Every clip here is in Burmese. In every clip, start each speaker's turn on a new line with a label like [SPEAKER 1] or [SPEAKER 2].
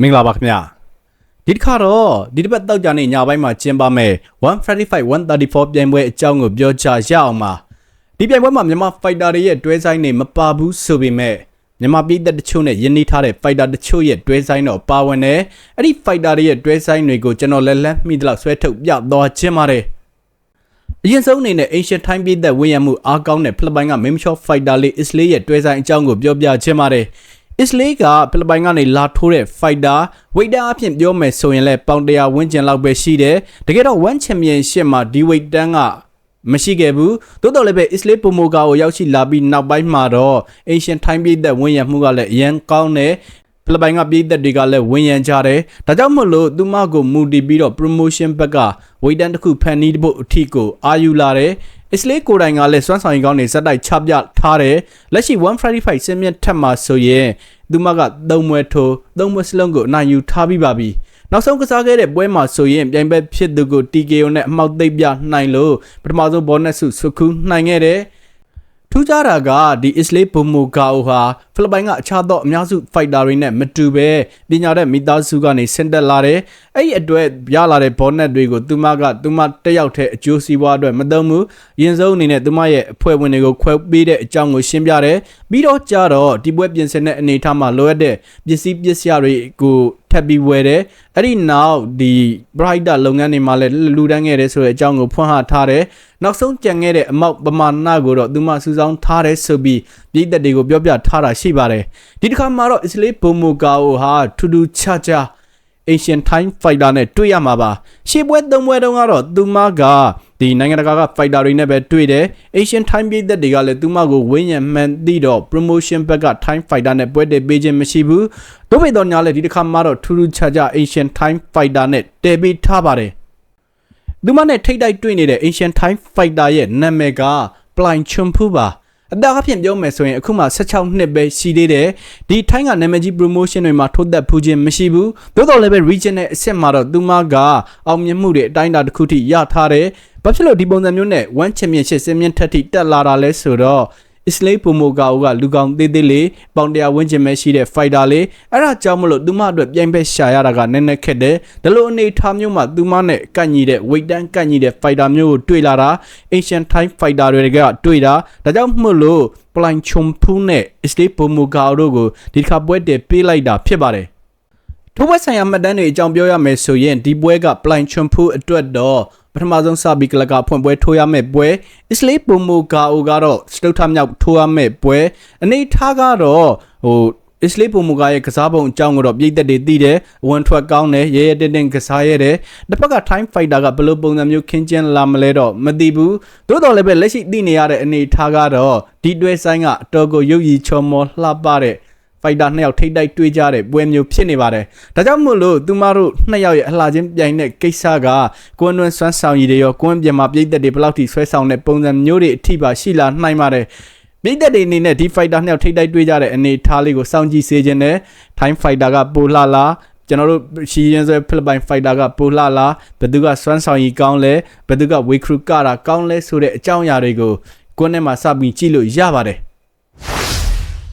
[SPEAKER 1] မင်္ဂလာပါခင်ဗျာဒီတစ်ခါတော့ဒီတစ်ပတ်တောက်ကြနေညပိုင်းမှာကျင်းပမဲ့135 134ပြိုင်ပွဲအကြောင်းကိုပြောချရအောင်ပါဒီပြိုင်ပွဲမှာမြန်မာဖိုက်တာတွေရဲ့တွဲဆိုင်နေမပါဘူးဆိုပေမဲ့မြန်မာပြည်သက်တချို့နဲ့ယင်းနှီးထားတဲ့ဖိုက်တာတချို့ရဲ့တွဲဆိုင်တော့ပါဝင်တယ်အဲ့ဒီဖိုက်တာတွေရဲ့တွဲဆိုင်တွေကိုကျွန်တော်လက်လက်မိသလောက်ဆွဲထုတ်ပြသွားခြင်းပါတယ်အရင်ဆုံးအနေနဲ့ Asian Time ပြည်သက်ဝင်းရမှုအားကောင်းတဲ့ဖိလစ်ပိုင်က Meme Shot Fighter လေး Islay ရဲ့တွဲဆိုင်အကြောင်းကိုပြောပြခြင်းပါတယ်။ Islay ကဖိလစ်ပိုင်ကနေလာထိုးတဲ့ fighter ဝိတ်တန်းအဖြစ်ပြောမယ်ဆိုရင်လည်းပေါင်တရာဝန်းကျင်လောက်ပဲရှိတယ်။တကယ်တော့ one championship မှာဒီဝိတ်တန်းကမရှိခဲ့ဘူး။သို့တော်လည်းပဲ Islay Pomoga ကိုရောက်ရှိလာပြီးနောက်ပိုင်းမှာတော့ Asian Time ပြည်သက်ဝင်းရမှုကလည်းအရန်ကောင်းတယ်။ ဖိလစ်ပိုင်ကပြည်သက်တွေကလည်းဝင်ရန်ကြတယ်။ဒါကြောင့်မို့လို့သူမကိုမူတည်ပြီးတော့ promotion ဘက်ကဝိတ်တန်းတစ်ခုဖန်နီးဖို့အထီကိုအာယူလာတယ်။ Islay ကိုယ်တိုင်ကလည်းစွမ်းဆောင်ရည်ကောင်းနေဇက်တိုက်ချပြထားတယ်။လက်ရှိ135စင်မြင့်ထက်မှာဆိုရင်သူမကသုံးမွဲထိုးသုံးမွဲစလုံးကိုအနိုင်ယူထားပြီးပါပြီ။နောက်ဆုံးကစားခဲ့တဲ့ပွဲမှာဆိုရင်ပြိုင်ဘက်ဖြစ်သူကို TKO နဲ့အမှောက်သိပ်ပြနိုင်လို့ပထမဆုံးဘောနက်စုဆွခူးနိုင်ခဲ့တယ်။ ထူးခြားတာကဒီ Islay Pomoga ဟာဖိလစ်ပိုင်ကအခြားသောအများစု fighter တွေနဲ့မတူပဲပညာတဲ့မိသားစုကနေဆင်းသက်လာတယ်။အဲ့ဒီအတွက်ရလာတဲ့ bonnet တွေကိုသူမကသူမတက်ရောက်တဲ့အကျိုးစီးပွားအတွက်မသုံးဘူး။ရင်ဆုံးအနေနဲ့သူမရဲ့အဖွဲ့ဝင်တွေကိုခွဲပေးတဲ့အကြောင်းကိုရှင်းပြတယ်။ပြီးတော့ကြတော့ဒီပွဲပြင်ဆင်တဲ့အနေအထားမှာလိုအပ်တဲ့ပစ္စည်းပစ္စယတွေကိုထပ်ပြီးဝယ်တယ်အဲ့ဒီနောက်ဒီ brighter လုပ်ငန်းတွေမှာလည်းလူတန်းခဲ့တယ်ဆိုတဲ့အကြောင်းကိုဖွင့်ဟထားတယ် နောက်ဆုံးကြံခဲ့တဲ့အမောက်ပမာဏကိုတော့သူမစူးစောင်းထားတယ်ဆိုပြီးပြည်သက်တွေကိုပြောပြထားတာရှိပါတယ်ဒီတစ်ခါမှာတော့ Islay Pomoga ဟာထူးထူးခြားခြား Asian Time Fighter နဲ့တွေ့ရမှာပါရှေ့ပွဲသုံးပွဲတုန်းကတော့သူမကဒီနိုင်ငံတကာက fighter တွေနဲ့ပဲတွေ့တယ် Asian Time ပြည်သက်တွေကလည်းသူမကိုဝင်းရံမှန်သိတော့ promotion ဘက်က Time Fighter နဲ့ပွဲတည်ပေးခြင်းမရှိဘူးတို့ပေတော့ညာလည်းဒီတစ်ခါမှတော့ထူးထူးခြားခြား Asian Time Fighter နဲ့တည်ပေးထားပါတယ် သူမနဲ့ထိတ်တိုက်တွေ့နေတဲ့ Asian Time Fighter ရဲ့နာမည်က Plain Chumpu ပါအသက်အဖြစ်ပြောမယ်ဆိုရင်အခုမှ16နှစ်ပဲရှိသေးတယ်ဒီထိုင်းကနာမည်ကြီး promotion တွေမှာထိုးသက်ဖူးခြင်းမရှိဘူးသို့တော်လည်းပဲ region နဲ့အဆင့်မှာတော့သူမကအောင်မြင်မှုတွေအတိုင်းအတာတစ်ခုထိရထားတယ်ဘာဖြစ်လို့ဒီပုံစံမျိုးနဲ့ one championship စင်မြင့်ထက်ထိတက်လာတာလဲဆိုတော့ Islay Pomoga ကလူကောင်သေးသေးလေးပေါင်တရာဝန်းကျင်ပဲရှိတဲ့ fighter လေးအဲ့ဒါကြောင့်မလို့သူမအတွက်ပြိုင်ဘက်ရှာရတာကနည်းနည်းခက်တယ်ဒါလိုအနေထားမျိုးမှာသူမနဲ့ကန့်ညီတဲ့ weight တန်းကန့်ညီတဲ့ fighter မျိုးကိုတွေ့လာတာ Asian Time fighter တွေကတွေ့တာဒါကြောင့်မို့လို့ Plain Chompu နဲ့ Islay Pomoga တို့ကိုဒီတစ်ခါပွဲတည်ပေးလိုက်တာဖြစ်ပါတယ်ထိုးပွဲဆိုင်ရာမှတ်တမ်းတွေအကြောင်းပြောရမယ်ဆိုရင်ဒီပွဲက Plain Chompu အတွက်တော့ ပထမဆုံးစပြီးကလကဖွင့်ပွဲထိုးရမယ့်ပွဲ Islay Pomoga ကတော့စတုထမြောက်ထိုးရမယ့်ပွဲအနေထားကတော့ဟို Islay Pomoga ရဲ့ကစားပုံအကြောင်းကိုတော့ပြည်သက်တွေသိတယ်ဝန်ထွက်ကောင်းတယ်ရဲရဲတင်းတင်းကစားရတယ်တစ်ဖက်က Time Fighter ကဘယ်လိုပုံစံမျိုးခင်းကျင်းလာမလဲတော့မသိဘူးသို့တော်လည်းပဲလက်ရှိသိနေရတဲ့အနေထားကတော့ဒီတွဲဆိုင်ကအတော်ကိုရုပ်ရည်ချော်မော်လှပတဲ့ ဖိုက်တာနှစ်ယောက်ထိတ်တိုက်တွေ့ကြတဲ့ပွဲမျိုးဖြစ်နေပါတယ်။ဒါကြောင့်မို့လို့သူမတို့နှစ်ယောက်ရဲ့အလှချင်းပြိုင်တဲ့ကိစ္စကကွန်းတွန်းဆွမ်းဆောင်ရည်တွေရောကွန်းပြင်မှာပြိသက်တွေဘယ်လောက်ထိဆွဲဆောင်တဲ့ပုံစံမျိုးတွေအထိပါရှိလာနိုင်ပါတယ်။ပြည်သက်တွေအနေနဲ့ဒီ fighter နှစ်ယောက်ထိတ်တိုက်တွေ့ကြတဲ့အနေထားလေးကိုစောင့်ကြည့်စေခြင်းနဲ့ time fighter ကပိုလာလာကျွန်တော်တို့ရှီရင်ဆွဲဖိလစ်ပိုင်ဖိုက်တာကပိုလာလာဘယ်သူကစွမ်းဆောင်ရည်ကောင်းလဲဘယ်သူကဝေခရူကတာကောင်းလဲဆိုတဲ့အကြောင်းအရာတွေကိုကိုယ်နဲ့မှစပြီးကြည့်လို့ရပါတယ်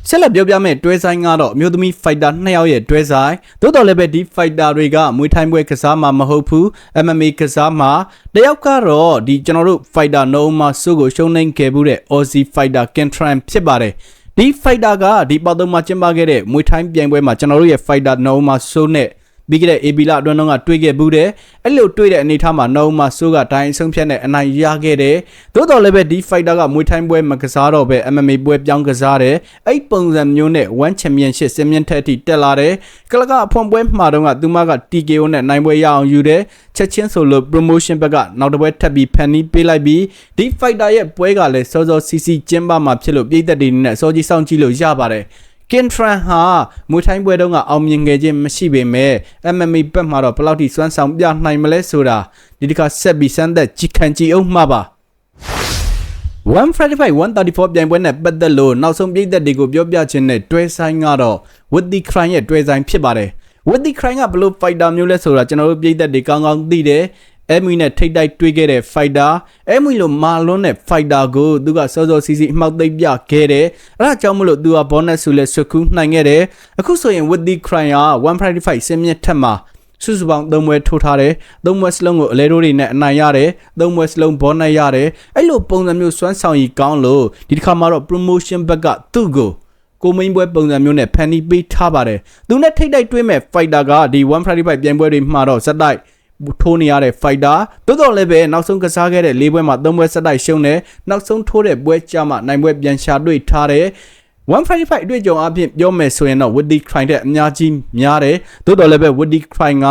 [SPEAKER 1] ဆက်လက်ပြောပြမယ့်တွဲဆိုင်ကတော့အမျိုးသမီးဖိုက်တာနှစ်ယောက်ရဲ့တွဲဆိုင်သို့တော်လည်းပဲဒီဖိုက်တာတွေကမွေးထိုင်းပွဲကစားမှာမဟုတ်ဘူး MMA ကစားမှာတယောက်ကတော့ဒီကျွန်တော်တို့ဖိုက်တာနှုံးမှာစုကိုရှုံးနိုင်ခဲ့မှုတဲ့ Aussie Fighter Kentran ဖြစ်ပါတယ်ဒီ fighter ကဒီပေါသုံးမှာကျင်းပခဲ့တဲ့မွေးထိုင်းပြိုင်ပွဲမှာကျွန်တော်တို့ရဲ့ fighter နှုံးမှာစုနဲ့ ပြီးခဲ့တဲ့ AB လအတွင်းတော့ကတွေ့ခဲ့ဘူးတယ်အဲ့လိုတွေ့တဲ့အနေထားမှာနှုံးမှာစိုးကဒိုင်းဆုံးဖြတ်နဲ့အနိုင်ရခဲ့တယ်သို့တော်လည်းပဲဒီ fighter ကမွေးထိုင်းပွဲမကစားတော့ပဲ MMA ပွဲပြောင်းကစားတယ်အဲ့ပုံစံမျိုးနဲ့ one championship စင်မြင့်ထက်အထိတက်လာတယ်ကလကအဖွင့်ပွဲမှာတော့ကသူမက TKO နဲ့နိုင်ပွဲရအောင်ယူတယ်ချက်ချင်းဆိုလို့ promotion ဘက်ကနောက်တစ်ပွဲထပ်ပြီးဖန်နီးပေးလိုက်ပြီးဒီ fighter ရဲ့ပွဲကလည်းစောစောစီစီကျင်းပမှာဖြစ်လို့ပြည်သက်တွေနဲ့စောကြီးစောင့်ကြည့်လို့ရပါတယ် ကင်ထရန်ဟာမွေထိုင်းပွဲတုန်းကအောင်မြင်ခဲ့ခြင်းမရှိပေမဲ့ MMA ဘက်မှာတော့ဘယ်လောက်ထိစွမ်းဆောင်ပြနိုင်မလဲဆိုတာဒီတစ်ခါဆက်ပြီးစမ်းသက်ကြည့်ခံကြည့်အောင်မှာပါ135 134ပြိုင်ပွဲနဲ့ပတ်သက်လို့နောက်ဆုံးပြည့်သက်တွေကိုပြောပြခြင်းနဲ့တွဲဆိုင်ကတော့ with the crime ရဲ့တွဲဆိုင်ဖြစ်ပါတယ် with the crime ကဘယ်လို fighter မျိုးလဲဆိုတာကျွန်တော်တို့ပြည့်သက်တွေကောင်းကောင်းသိတယ် အဲမွီနဲ့ထိတ်တိုက်တွေ့ခဲ့တဲ့ fighter အဲမွီလိုမာလွန်းတဲ့ fighter ကိုသူကစောစောစီးစီးအမှောက်သိပ်ပြခဲ့တယ်အဲဒါကြောင့်မလို့သူက bonus ဆိုလဲဆွကူနိုင်ခဲ့တယ်အခုဆိုရင် with the cry က155စင်မြင့်ထက်မှာစုစုပေါင်းသုံးပွဲထိုးထားတယ်သုံးပွဲစလုံးကိုအလဲတိုးတွေနဲ့အနိုင်ရတယ်သုံးပွဲစလုံးဘောနက်ရတယ်အဲ့လိုပုံစံမျိုးစွမ်းဆောင်ရည်ကောင်းလို့ဒီတစ်ခါမှာတော့ promotion ဘက်ကသူ့ကိုကိုမိန်ပွဲပုံစံမျိုးနဲ့ဖန်တီးပေးထားပါတယ်သူနဲ့ထိတ်တိုက်တွေးမဲ့ fighter ကဒီ155ပြိုင်ပွဲတွေမှာတော့ဇက်တိုက် ထိုးနေရတဲ့ fighter တိုးတော်လည်းပဲနောက်ဆုံးကစားခဲ့တဲ့၄ပွဲမှာ၃ပွဲဆက်တိုက်ရှုံးတယ်နောက်ဆုံးထိုးတဲ့ပွဲကြမှာနိုင်ပွဲပြန်ရှာတွေ့ထားတယ်155အတွေ့အကြုံအဖြစ်ပြောမယ်ဆိုရင်တော့ Woody Cry တဲ့အများကြီးများတယ်သို့တော်လည်းပဲ Woody Cry က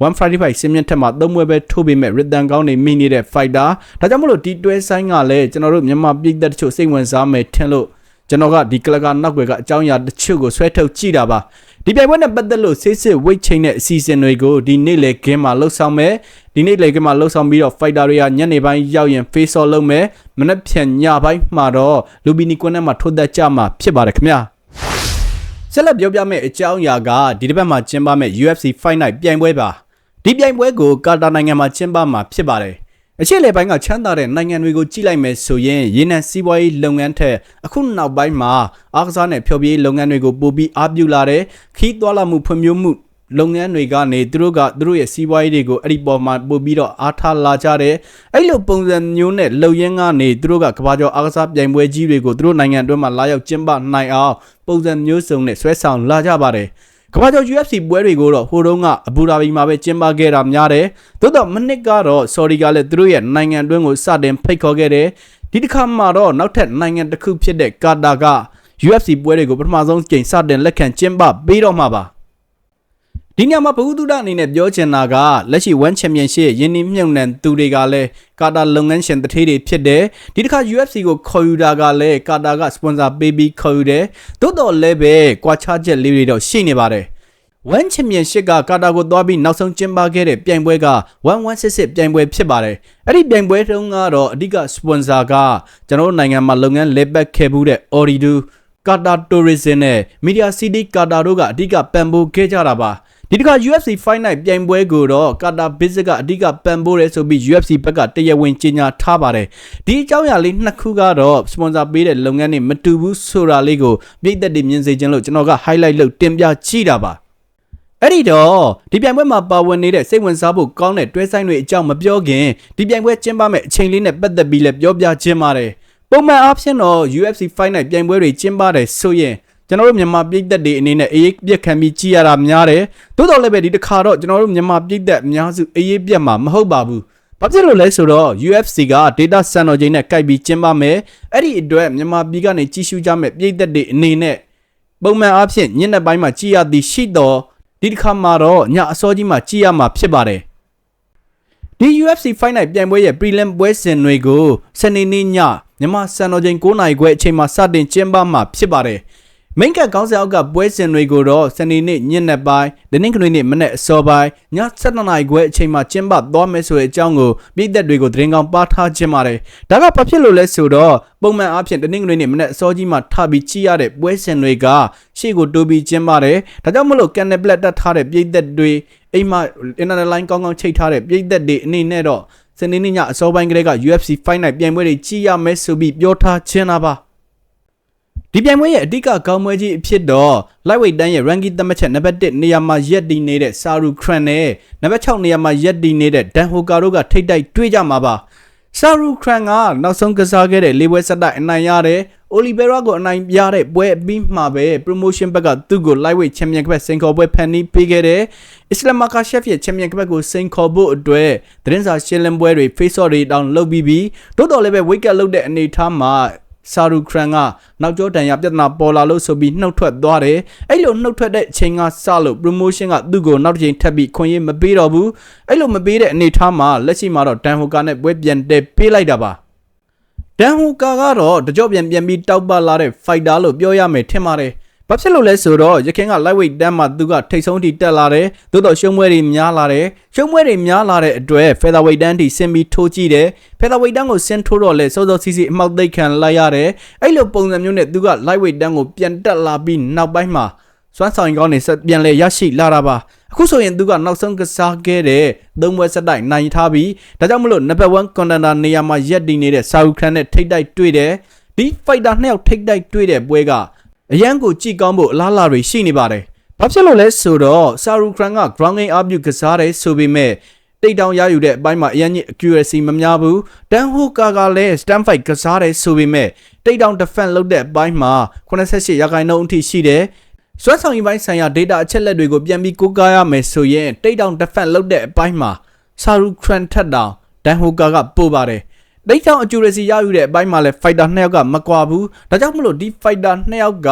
[SPEAKER 1] 155စင်မြင့်ထက်မှာသုံးပွဲပဲထိုးပေမဲ့ Rhythm ကောင်းနေမိနေတဲ့ fighter ဒါကြောင့်မလို့ဒီတွဲဆိုင်ကလည်းကျွန်တော်တို့မြန်မာပြည်သက်တချို့စိတ်ဝင်စားမယ်ထင်လို့ ကျွန်တော်ကဒီကလကနောက်ွယ်ကအကြောင်းအရာတချို့ကိုဆွဲထုတ်ကြည့်တာပါဒီပြိုင်ပွဲနဲ့ပတ်သက်လို့ဆေးစစ် weight chain နဲ့အစီအစဉ်တွေကိုဒီနေ့လေကင်းမှာလှုပ်ဆောင်မယ်ဒီနေ့လေကင်းမှာလှုပ်ဆောင်ပြီးတော့ fighter တွေကညနေပိုင်းရောက်ရင် face off လုပ်မယ်မနေ့ဖြန်ညပိုင်းမှာတော့လူဘီနီကွန်းနဲ့မှာထိုးသက်ကြမှာဖြစ်ပါတယ်ခင်ဗျာဆက်လက်ပြောပြမယ့်အကြောင်းအရာကဒီတစ်ပတ်မှာကျင်းပမယ့် UFC Fight Night ပြိုင်ပွဲပါဒီပြိုင်ပွဲကိုကာတာနိုင်ငံမှာကျင်းပမှာဖြစ်ပါတယ် အရှိလေပိုင်းကချမ်းသာတဲ့နိုင်ငံတွေကိုကြည့်လိုက်မယ်ဆိုရင်ရေနံစီးပွားရေးလုပ်ငန်းထက်အခုနောက်ပိုင်းမှာအားကစားနဲ့ဖျော်ဖြေရေးလုပ်ငန်းတွေကိုပိုပြီးအားပြုလာတယ်ခီးသွွာလာမှုဖွံ့ဖြိုးမှုလုပ်ငန်းတွေကနေသူတို့ကသူတို့ရဲ့စီးပွားရေးတွေကိုအဲ့ဒီပေါ်မှာပို့ပြီးတော့အားထားလာကြတယ်အဲ့လိုပုံစံမျိုးနဲ့လှုပ်ရင်းကနေသူတို့ကကဘာကျော်အားကစားပြိုင်ပွဲကြီးတွေကိုသူတို့နိုင်ငံအတွင်းမှာလာရောက်ကျင်းပနိုင်အောင်ပုံစံမျိုးစုံနဲ့ဆွဲဆောင်လာကြပါတယ် ကမ္ဘာကျော် UFC ပွဲတွေကိုတော့ဟိုတုန်းကအဘူဒါဘီမှာပဲကျင်းပခဲ့တာများတယ်။သို့တော့မနစ်ကတော့ Saudi ကလည်းသူတို့ရဲ့နိုင်ငံတွင်းကိုစတင်ဖိတ်ခေါ်ခဲ့တယ်။ဒီတစ်ခါမှတော့နောက်ထပ်နိုင်ငံတစ်ခုဖြစ်တဲ့ကာတာက UFC ပွဲတွေကိုပထမဆုံးကြိမ်စတင်လက်ခံကျင်းပပေးတော့မှာပါ။ ဒီညမှာဘဝတုဒအနေနဲ့ပြောချင်တာကလက်ရှိ One Championship ရင်းနှီးမြှုပ်နှံသူတွေကလည်းကာတာလုပ်ငန်းရှင်တထေးတွေဖြစ်တယ်ဒီတစ်ခါ UFC ကိုခေါ်ယူတာကလည်းကာတာကစပွန်ဆာပေးပြီးခေါ်ယူတယ်သို့တော်လည်းပဲကွာခြားချက်လေးတွေတော့ရှိနေပါတယ် One Championship ကကာတာကိုသွားပြီးနောက်ဆုံးကျင်းပခဲ့တဲ့ပြိုင်ပွဲက1166ပြိုင်ပွဲဖြစ်ပါတယ်။အဲ့ဒီပြိုင်ပွဲတုန်းကတော့အဓိက sponsor ကကျွန်တော်တို့နိုင်ငံမှာလုပ်ငန်းလက်ပတ်ခဲ့မှုတဲ့ Oridu, Qatar Tourism နဲ့ Media City Qatar တို့ကအဓိကပံ့ပိုးခဲ့ကြတာပါ။ ဒီတစ်ခါ UFC Fight Night ပြိုင်ပွဲကိုတော့ Qatar Basic ကအဓိကပံ့ပိုးရဲဆိုပြီး UFC ဘက်ကတရားဝင်ကြေညာထားပါတယ်။ဒီအကြောင်းအရာလေးနှစ်ခုကတော့ sponsor ပေးတဲ့လုပ်ငန်းတွေမတူဘူးဆိုတာလေးကိုပြည်သက်တွေမြင်စေချင်လို့ကျွန်တော်က highlight လုပ်တင်ပြကြည့်တာပါ။အဲ့ဒီတော့ဒီပြိုင်ပွဲမှာပါဝင်နေတဲ့စိတ်ဝင်စားဖို့ကောင်းတဲ့တွဲဆိုင်တွေအကြောင်းမပြောခင်ဒီပြိုင်ပွဲကျင်းပမဲ့အချိန်လေးနဲ့ပတ်သက်ပြီးလည်းပြောပြခြင်းပါတယ်ပုံမှန်အားဖြင့်တော့ UFC Fight Night ပြိုင်ပွဲတွေကျင်းပတယ်ဆိုရင် ကျွန်တော်တို့မြန်မာပြည်သက်တွေအနေနဲ့အေးပြက်ခံပြီးကြည်ရတာများတယ်သို့တော်လည်းပဲဒီတစ်ခါတော့ကျွန်တော်တို့မြန်မာပြည်သက်အများစုအေးပြက်မှာမဟုတ်ပါဘူးဘာဖြစ်လို့လဲဆိုတော့ UFC က data စံတော်ချိန်နဲ့ကိုက်ပြီးကျင်းပမယ်အဲ့ဒီအတွက်မြန်မာပြည်ကနေကြီးစုကြမဲ့ပြည်သက်တွေအနေနဲ့ပုံမှန်အားဖြင့်ညနေပိုင်းမှာကြည်ရသည်ရှိတော့ဒီတစ်ခါမှာတော့ညအစောကြီးမှာကြည်ရမှာဖြစ်ပါတယ်ဒီ UFC Fight Night ပြိုင်ပွဲရဲ့ prelim ပွဲစဉ်တွေကိုစနေနေ့ညမြန်မာစံတော်ချိန်9:00နာရီခွဲအချိန်မှာစတင်ကျင်းပမှာဖြစ်ပါတယ်။ main card ကောင်းဆောင်ကပွဲစဉ်တွေကိုတော့စနေနေ့ညနေပိုင်း၊တနင်္ဂနွေနေ့မနက်အစောပိုင်းည7:00နာရီခွဲအချိန်မှာကျင်းပသွားမယ်ဆိုတဲ့အကြောင်းကိုပြည်သက်တွေကိုသတင်းကောင်းပါထားခြင်းပါတယ်။ဒါကဘာဖြစ်လို့လဲဆိုတော့ပုံမှန်အားဖြင့်တနင်္ဂနွေနေ့မနက်အစောကြီးမှာထပြီးကြည့်ရတဲ့ပွဲစဉ်တွေကရှေ့ကိုတိုးပြီးကျင်းပါတယ်။ဒါကြောင့်မလို့ကန်နယ်ပလက်တက်ထားတဲ့ပြည်သက်တွေအိမ်မှာ internet line ကောင်းကောင်းချိတ်ထားတဲ့ပြည်သက်တွေအနေနဲ့တော့စနေနေ့ညအစောပိုင်းကလေးက UFC Fight Night ပြိုင်ပွဲတွေကြည့်ရမယ်ဆိုပြီးပြောထားခြင်းတာပါ ဒီပြိုင်ပွဲရဲ့အဓိကကောင်းပွဲကြီးအဖြစ်တော့ lightweight တန်းရဲ့ ranking သတ်မှတ်ချက်နံပါတ်1နေရာမှာရက်တည်နေတဲ့ Saru Kran နဲ့နံပါတ်6နေရာမှာရက်တည်နေတဲ့ Dan Hooker တို့ကထိတ်တိုက်တွေ့ကြမှာပါဆာရူခရန်ကနောက်ဆုံးကစားခဲ့တဲ့လေးပွဲဆက်တိုက်အနိုင်ရတယ်။အိုလီဗေရာကိုအနိုင်ရတဲ့ပွဲအပြီးမှာပဲ promotion ဘက်ကသူ့ကို lightweight champion ကပတ်စင်ခေါ်ပွဲဖန်တီးပေးခဲ့တယ်။အစ္စလမ်မာကာရှက်ရဲ့ champion ကပတ်ကိုစင်ခေါ်ဖို့အတွက်သတင်းစာရှင်းလင်းပွဲတွေ face off တွေတောင်လုပ်ပြီးပြီးတိုးတော်လည်းပဲ wake up လုပ်တဲ့အနေအထားမှာ ဆာရူခရန်ကနောက်ကျောတန်ရပြဿနာပေါ်လာလို့ဆိုပြီးနှုတ်ထွက်သွားတယ်အဲ့လိုနှုတ်ထွက်တဲ့အချိန်ကစလို့ promotion ကသူ့ကိုနောက်တစ်ချိန်ထပ်ပြီးခွင့်ရမပေးတော့ဘူးအဲ့လိုမပေးတဲ့အနေအထားမှာလက်ရှိမှာတော့ဒန်ဟိုကာနဲ့ပွဲပြန်တက်ပေးလိုက်တာပါဒန်ဟိုကာကတော့တကြော့ပြန်ပြန်ပြီးတောက်ပလာတဲ့ fighter လို့ပြောရမယ်ထင်ပါတယ် ဘာဖြစ်လို့လဲဆိုတော့ရခင်က lightweight တန်းမှာသူကထိတ်ဆုံးထိတက်လာတယ်သို့တော့ရှုံးပွဲတွေများလာတယ်ရှုံးပွဲတွေများလာတဲ့အတွက် featherweight တန်းထိဆင်းပြီးထိုးကြည့်တယ် featherweight တန်းကိုဆင်းထိုးတော့လဲစောစောစီးစီးအမှောက်သိပ်ခံလိုက်ရတယ်အဲ့လိုပုံစံမျိုးနဲ့သူက lightweight တန်းကိုပြန်တက်လာပြီးနောက်ပိုင်းမှာစွမ်းဆောင်ရင်ကောင်းနေဆက်ပြန်လဲရရှိလာတာပါအခုဆိုရင်သူကနောက်ဆုံးကစားခဲ့တဲ့သုံးပွဲဆက်တိုက်နိုင်ထားပြီးဒါကြောင့်မလို့ number 1 contender နေရာမှာရက်တည်နေတဲ့ဆာယူခရန်နဲ့ထိတ်တိုက်တွေ့တယ်ဒီ fighter နှစ်ယောက်ထိတ်တိုက်တွေ့တဲ့ပွဲက အရန်ကိုကြည့်ကောင်းဖို့အလားအလာတွေရှိနေပါတယ်ဘာဖြစ်လို့လဲဆိုတော့ဆာယူခရန်က ground game အပြုကစားတယ်ဆိုပေမဲ့တိတ်တောင်ရယူတဲ့အပိုင်းမှာအရင်ကြီး accuracy မများဘူးတန်ဟိုကာကလည်း stand fight ကစားတယ်ဆိုပေမဲ့တိတ်တောင် defense လုပ်တဲ့အပိုင်းမှာ88ရာခိုင်နှုန်းအထိရှိတယ်စွမ်းဆောင်ရည်ပိုင်းဆိုင်ရာ data အချက်လက်တွေကိုပြန်ပြီးကိုးကားရမယ်ဆိုရင်တိတ်တောင် defense လုပ်တဲ့အပိုင်းမှာဆာရူခရန်ထက်တောင်တန်ဟိုကာကပို့ပါတယ် တိတ်တောင် accuracy ရယူတဲ့အပိုင်းမှာလည်း fighter နှစ်ယောက်ကမကွာဘူးဒါကြောင့်မလို့ဒီ fighter နှစ်ယောက်က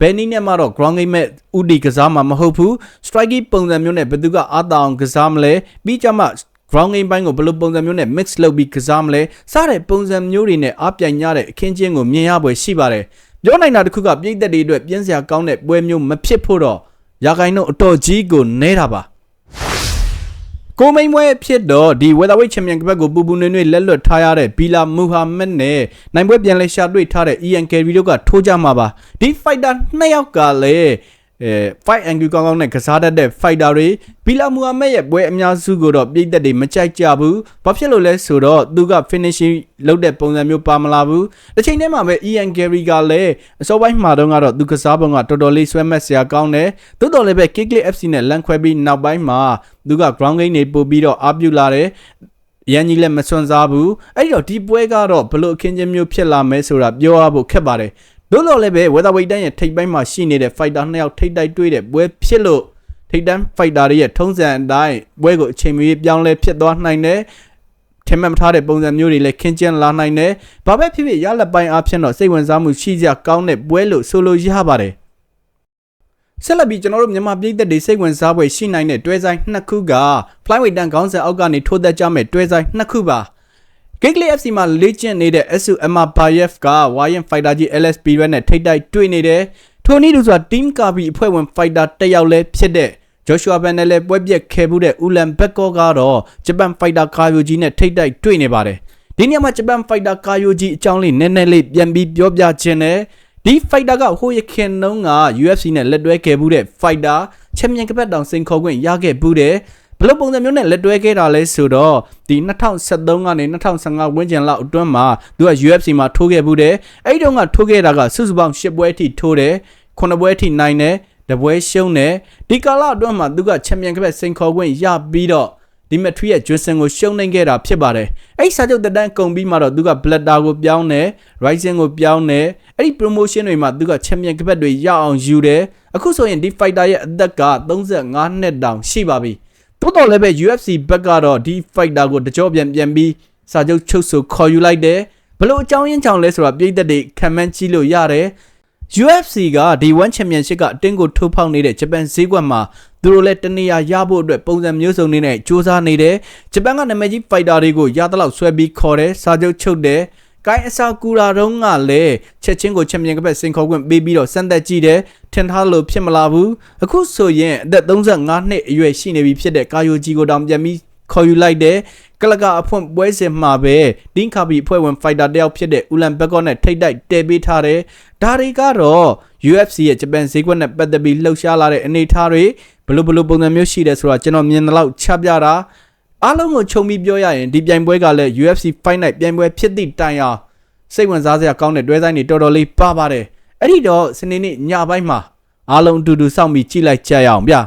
[SPEAKER 1] ဘယ်နည်းနဲ့မှတော့ ground game မဲ့ဥတီကစားမှာမဟုတ်ဘူး striking ပုံစံမျိုးနဲ့ဘယ်သူကအားတောင်ကစားမလဲပြီးကြမှာ ground game ဘိုင်းကိုဘယ်လိုပုံစံမျိုးနဲ့ mix လုပ်ပြီးကစားမလဲစတဲ့ပုံစံမျိုးတွေနဲ့အားပြိုင်ရတဲ့အခင်းချင်းကိုမြင်ရပွဲရှိပါတယ်ပြောနိုင်တာတစ်ခုကပြည်သက်တွေအတွက်ပြင်းစရာကောင်းတဲ့ပွဲမျိုးမဖြစ်ဖို့တော့ရာဂိုင်းတို့အတော်ကြီးကိုနဲတာပါ ကိုမိန်မွဲဖြစ်တော့ဒီ weatherweight champion ကပတ်ကိုပူပူနွေ့နွေ့လက်လွတ်ထားရတဲ့ဘီလာမူဟာမက်နဲ့နိုင်ပွဲပြန်လဲရှာတွေ့ထားတဲ့ Ian Carey တို့ကထိုးကြမှာပါဒီ fighter နှစ်ယောက်ကလည်း အဲ fight angle ကောင်းကောင်းနဲ့ကစားတတ်တဲ့ fighter တွေဘီလာမူဟာမက်ရဲ့ပွဲအများစုကိုတော့ပြည်သက်တွေမကြိုက်ကြဘူးဘာဖြစ်လို့လဲဆိုတော့သူက finishing လုပ်တဲ့ပုံစံမျိုးပါမလာဘူးတစ်ချိန်တည်းမှာပဲ Ian Carey ကလည်းအစောပိုင်းမှာတော့ကတော့သူကစားပုံကတော်တော်လေးဆွဲမက်စရာကောင်းတယ်တိုးတော်လည်းပဲ Kickly FC နဲ့လန်ခွဲပြီးနောက်ပိုင်းမှာသူက ground game တွေပို့ပြီးတော့အားပြုလာတယ်ရန်ကြီးလည်းမစွန့်စားဘူးအဲ့ဒီတော့ဒီပွဲကတော့ဘလို့အခင်းချင်းမျိုးဖြစ်လာမဲဆိုတာပြောရဖို့ခက်ပါတယ် တို့လို့လည်းပဲ weatherweight တန်းရဲ့ထိပ်ပိုင်းမှာရှိနေတဲ့ fighter နှစ်ယောက်ထိပ်တိုက်တွေ့တဲ့ပွဲဖြစ်လို့ထိပ်တန်း fighter တွေရဲ့ထုံးစံအတိုင်းပွဲကိုအချိန်မီပြောင်းလဲဖြစ်သွားနိုင်တယ်ထင်မှတ်မထားတဲ့ပုံစံမျိုးတွေလည်းခင်းကျင်းလာနိုင်တယ်။ဘာပဲဖြစ်ဖြစ်ရလက်ပိုင်းအဖြစ်တော့စိတ်ဝင်စားမှုရှိကြကောင်းတဲ့ပွဲလို့ဆိုလိုရပါတယ်။ဆက်လက်ပြီးကျွန်တော်တို့မြန်မာပြည်သက်တွေစိတ်ဝင်စားပွဲရှိနိုင်တဲ့တွဲဆိုင်နှစ်ခုက flyweight တန်းခေါင်းဆက်အောက်ကနေထိုးသက်ကြမဲ့တွဲဆိုင်နှစ်ခုပါ။ Gately FC မှာလေ့ကျင့်နေတဲ့ SU Emma Bayev က Wayan Fighter ကြီး LSP ရွက်နဲ့ထိတ်တိုက်တွေ့နေတယ်။ထိုနည်းတူဆိုတာ Team Kabi အဖွဲ့ဝင် Fighter တစ်ယောက်လည်းဖြစ်တဲ့ Joshua Ban နဲ့လည်းပွဲပြက်ခဲ့မှုတဲ့ Ulan Bekko ကတော့ဂျပန် Fighter Kayoji နဲ့ထိတ်တိုက်တွေ့နေပါတယ်။ဒီနေရာမှာဂျပန် Fighter Kayoji အကြောင်းလေးနည်းနည်းလေးပြန်ပြီးပြောပြခြင်းနဲ့ဒီ fighter ကဟိုရခင်နှုန်းက UFC နဲ့လက်တွဲခဲ့မှုတဲ့ fighter ချန်ပီယံကပတ်တောင်စင်ခေါ်ခွင့်ရခဲ့မှုတဲ့ ဘယ်လိုပုံစံမျိုးနဲ့လက်တွဲခဲ့တာလဲဆိုတော့ဒီ2013ကနေ2015ဝန်းကျင်လောက်အတွင်းမှာသူက UFC မှာထိုးခဲ့ဘူးတယ်အဲ့ဒီတော့ကထိုးခဲ့တာကစုစုပေါင်း10ပွဲအထိထိုးတယ်9ပွဲအထိနိုင်တယ်တပွဲရှုံးတယ်ဒီကာလအတွင်းမှာသူကချန်ပီယံကပတ်စင်ခေါ်ခွင့်ရပြီးတော့ဒီမက်ထရီရဲ့ဂျွန်ဆန်ကိုရှုံးနိုင်ခဲ့တာဖြစ်ပါတယ်အဲ့ဒီစာချုပ်တက်တန်းကုန်ပြီးမှတော့သူကဘလက်တာကိုပြောင်းတယ် rising ကိုပြောင်းတယ်အဲ့ဒီ promotion တွေမှာသူကချန်ပီယံကပတ်တွေရအောင်ယူတယ်အခုဆိုရင်ဒီ fighter ရဲ့အသက်က35နှစ်တောင်ရှိပါပြီ တိုးတော်လည်းပဲ UFC ဘက်ကတော့ဒီ fighter ကိုတကြောပြန်ပြန်ပြီးစာချုပ်ချုပ်ဆိုခေါ်ယူလိုက်တယ်ဘလို့အကြောင်းရင်းကြောင့်လဲဆိုတာပြည်သက်တွေခံမှန်းကြည့်လို့ရတယ် UFC ကဒီ One Championship ကအတင်းကိုထိုးဖောက်နေတဲ့ဂျပန်ဈေးကွက်မှာသူတို့လည်းတနေရာရဖို့အတွက်ပုံစံမျိုးစုံတွေနဲ့စူးစမ်းနေတယ်ဂျပန်ကနာမည်ကြီး fighter တွေကိုရသလောက်ဆွဲပြီးခေါ်တယ်စာချုပ်ချုပ်တယ် ကိုင်းအစာကူရာတုံးကလည်းချက်ချင်းကိုချန်ပီယံကပတ်စင်ခေါ်ခွင့်ပေးပြီးတော့စမ်းသက်ကြည့်တယ်ထင်ထားလို့ဖြစ်မလာဘူးအခုဆိုရင်အသက်35နှစ်အရွယ်ရှိနေပြီဖြစ်တဲ့ကာယိုဂျီကိုတောင်ပြန်ပြီးခေါ်ယူလိုက်တယ်ကလကအဖွင့်ပွဲစဉ်မှာပဲတင်းခါဘီအဖွဲ့ဝင် fighter တယောက်ဖြစ်တဲ့ဦးလန်ဘက်ကော့နဲ့ထိတ်တိုက်တဲပေးထားတယ်ဒါတွေကတော့ UFC ရဲ့ဂျပန်ဈေးကွက်နဲ့ပတ်သက်ပြီးလှုပ်ရှားလာတဲ့အနေအထားတွေဘလို့ဘလို့ပုံစံမျိုးရှိတယ်ဆိုတာကျွန်တော်မြင်တော့ချပြတာ အားလုံးကိုခြုံပြီးပြောရရင်ဒီပြိုင်ပွဲကလည်း UFC Fight Night ပြိုင်ပွဲဖြစ်သည့်တိုင်အောင်စိတ်ဝင်စားစရာကောင်းတဲ့တွဲဆိုင်တွေတော်တော်လေးပါပါတယ်အဲ့ဒီတော့စနေနေ့ညပိုင်းမှာအားလုံးအတူတူစောင့်ပြီးကြည့်လိုက်ကြရအောင်ဗျာ